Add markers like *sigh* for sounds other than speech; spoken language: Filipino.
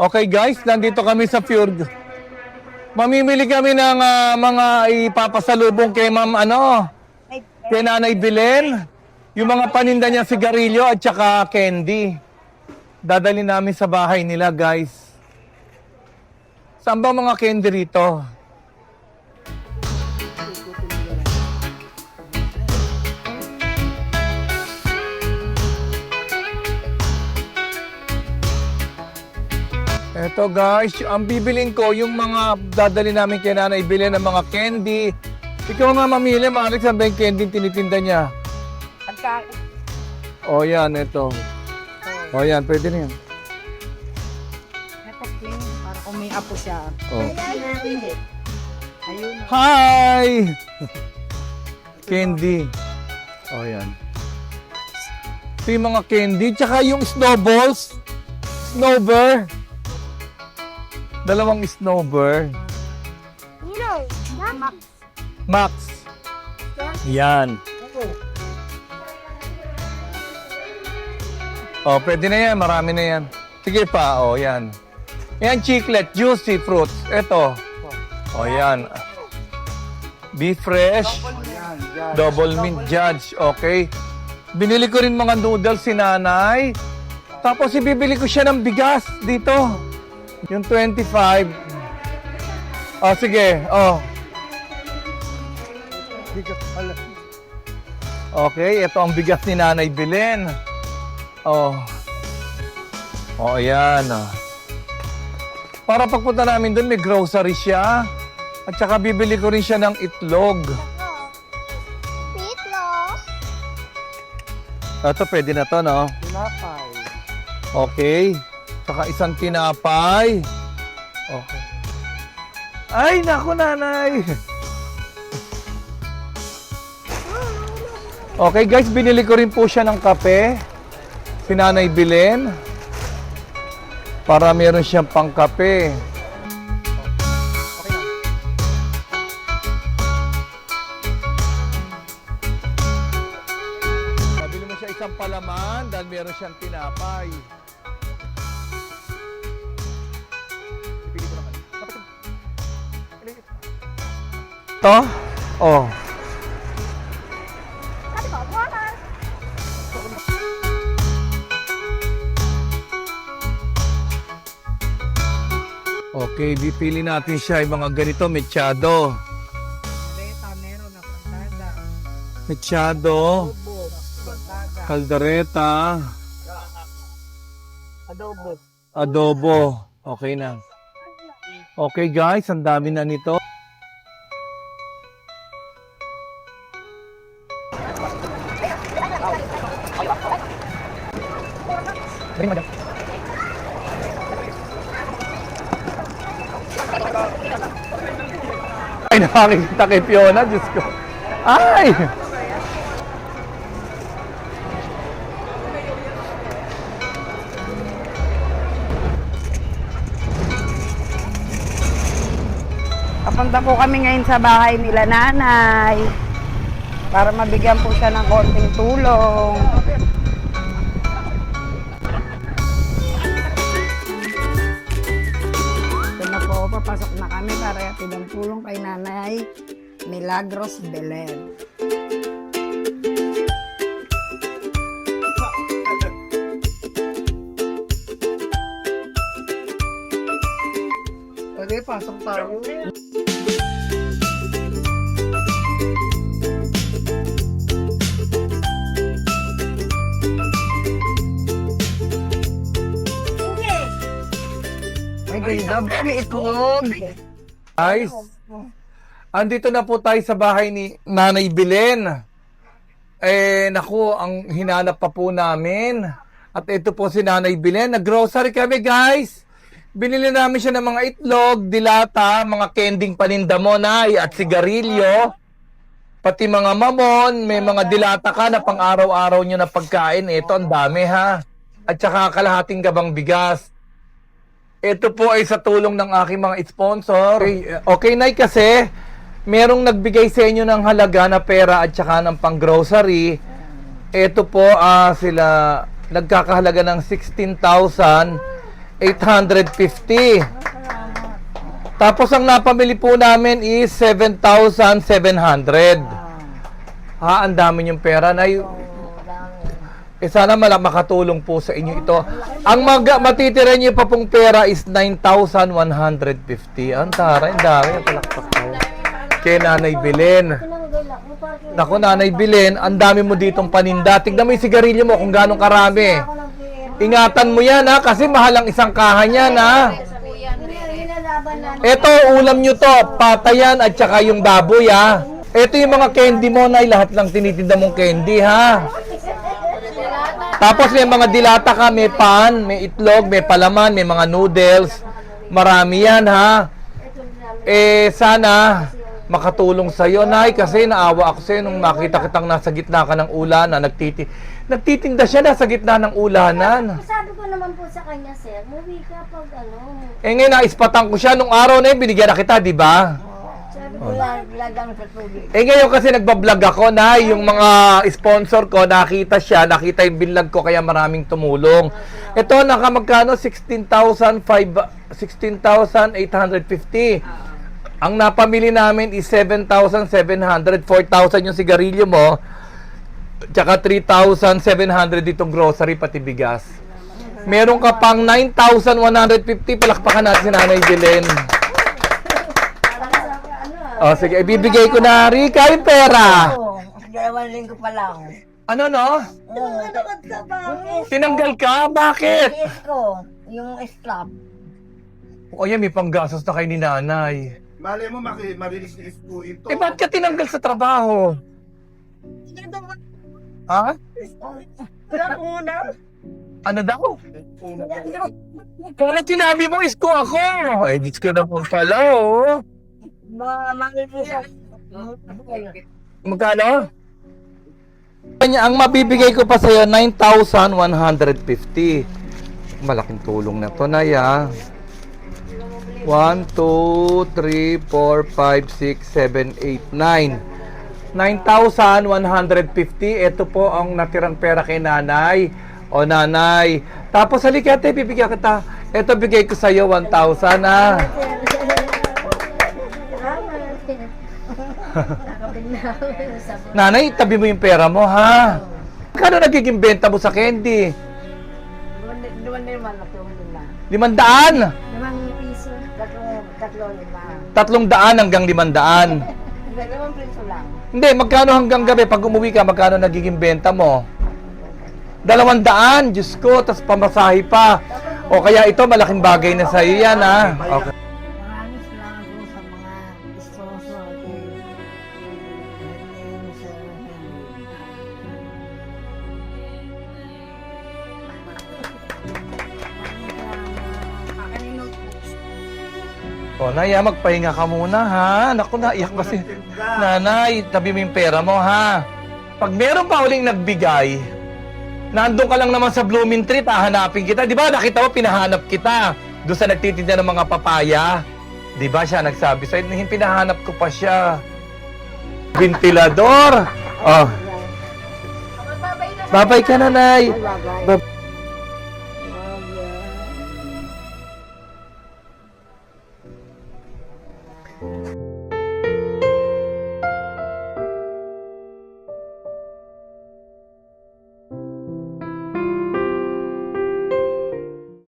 Okay guys, nandito kami sa Fjord. Mamimili kami ng ah, mga ipapasalubong kay Ma'am ano, kay Nanay Belen. Yung mga paninda niya sigarilyo at saka candy. Dadali namin sa bahay nila guys. Saan ba mga candy rito? Eto guys, ang bibilin ko yung mga dadali namin kay Nanay Belen ng mga candy. Ikaw nga mamili, Alex, saan ba yung candy tinitinda niya? Pagka, O yan, ito. O yan, pwede na yan. clean, para kung may apo siya. O. Ayun. Hi! *laughs* candy. O yan. Ito yung mga candy. Tsaka yung snowballs. Snowbird. Dalawang snowbird. Max. Max. Yan. Oh, pwede na yan. Marami na yan. Sige pa. Oh, yan. Yan, chiclet, juicy fruits. Ito. Oh, yan. Be fresh. Double mint judge. Okay. Binili ko rin mga noodles si nanay. Tapos ibibili ko siya ng bigas dito. Yung 25. Oh, sige. Oh. Okay, ito ang bigas ni Nanay Belen. Oh. Oh, ayan. ah. Para pagpunta namin doon, may grocery siya. At saka bibili ko rin siya ng itlog. Pitlo. Ito, pwede na to, no? Tinapay. Okay. Saka isang tinapay. Okay. Ay, naku, nanay. Okay, guys, binili ko rin po siya ng kape. Si Nanay Bilen. Para meron siyang pangkape. Pabili mo siya isang palaman dahil meron siyang tinapay. Ito? Oh. Okay, bipili natin siya yung mga ganito, mechado. Mechado, kaldereta, Adobo. adobo. Okay na. Okay guys, ang dami na nito. Ay, nakakita kay Fiona, Diyos ko. Ay! Papunta po kami ngayon sa bahay nila nanay. Para mabigyan po siya ng konting tulong. Ito na po, papasok na kami para yatid ang tulong kay nanay Milagros Belen. Pwede, pasok tayo. May itlog. Guys, andito na po tayo sa bahay ni Nanay Belen. Eh, naku, ang hinanap pa po namin. At ito po si Nanay Belen. Nag-grocery kami, guys. Binili namin siya ng mga itlog, dilata, mga kending paninda mo, Nay, at sigarilyo. Pati mga mamon, may mga dilata ka na pang araw-araw nyo na pagkain. Ito, ang dami, ha? At saka kalahating gabang bigas. Ito po ay sa tulong ng aking mga sponsor. Okay, okay Nay, kasi merong nagbigay sa inyo ng halaga na pera at saka ng pang-grocery. Ito po ah, sila nagkakahalaga ng 16,000 850. Tapos ang napamili po namin is 7,700. Ha, ang dami yung pera na eh sana mala makatulong po sa inyo ito. Ang mag matitira niyo pa pong pera is 9,150. Ang tara, ang dami. Ang palakpak ko. Kay Nanay Belen. Naku, Nanay Belen, ang dami mo ditong paninda. Tignan mo yung sigarilyo mo kung gano'ng karami. Ingatan mo yan ha, kasi mahal ang isang kahan yan ha. Ito, ulam nyo to, patayan at saka yung baboy ha. Ito yung mga candy mo na lahat lang tinitinda mong candy ha. Tapos may mga dilata ka, may pan, may itlog, may palaman, may mga noodles. Marami yan ha. Eh sana makatulong sa iyo, Nay, kasi naawa ako sa iyo nung nakita kitang nasa gitna ka ng ulan na nagtiti nagtitinda siya nasa gitna ng ulanan. Sabi ko naman po sa kanya, sir, muwi ka pag ano. Eh ngayon naispatan ko siya nung araw na yun, binigyan na kita, di ba? Ko, lagang sa tubig. Eh ngayon kasi nagbablog ako na yung mga sponsor ko nakita siya, nakita yung binlog ko kaya maraming tumulong. Ito nakamagkano 16,500 16,850. Ang napamili namin is 7,700, 4,000 yung sigarilyo mo. Tsaka 3,700 ditong grocery pati bigas. Meron ka pang 9,150 palakpakan natin si Nanay Belen. Oh, sige, ibibigay ko na Rika yung pera. Oo, dalawang linggo pa lang. Ano no? Ka ba? Tinanggal ka? Bakit? Yes ko, yung strap. O yan, may panggastos na kay ni nanay. Malay mo, maki, marilis ni po ito. Eh, ba't ka tinanggal sa trabaho? Ha? Wala ko muna. Ano daw? Kaya sinabi mo, isko ako. Eh, di ko na po pala, oh. Mga mangipisap. Magkano? Kanya, ang mabibigay ko pa sa'yo, 9,150. Malaking tulong na to, Naya. 1, 2, 3, 4, 5, 6, 7, 8, 9. 9,150. Ito po ang natirang pera kay nanay. O nanay. Tapos halika ate, bibigyan kita. Ito bigay ko sa'yo, 1,000 ah. Nanay, tabi mo yung pera mo ha. Kano nagiging benta mo sa candy? Duman na naman, lima. Limandaan. Limang piso. Tatlo, tatlo lima. Tatlong daan hanggang limandaan. *laughs* Dalawang piso lang. Hindi, magkano hanggang gabi? Pag umuwi ka, magkano nagiging benta mo? Dalawang daan, Diyos ko, tas pamasahe pa. O kaya ito, malaking bagay na sa'yo yan, ha? Okay. O, Naya, magpahinga ka muna, ha? Naku, naiyak kasi. Nanay, tabi mo yung pera mo, ha? Pag meron pa uling nagbigay, nandun ka lang naman sa Blooming Tree, hahanapin kita. Di ba, nakita mo, pinahanap kita. Doon sa nagtitinda ng mga papaya. Di ba siya nagsabi sa'yo, "Hin- pinahanap ko pa siya. Ventilador. Oh. Babay ka, nanay. Bagay. Bab-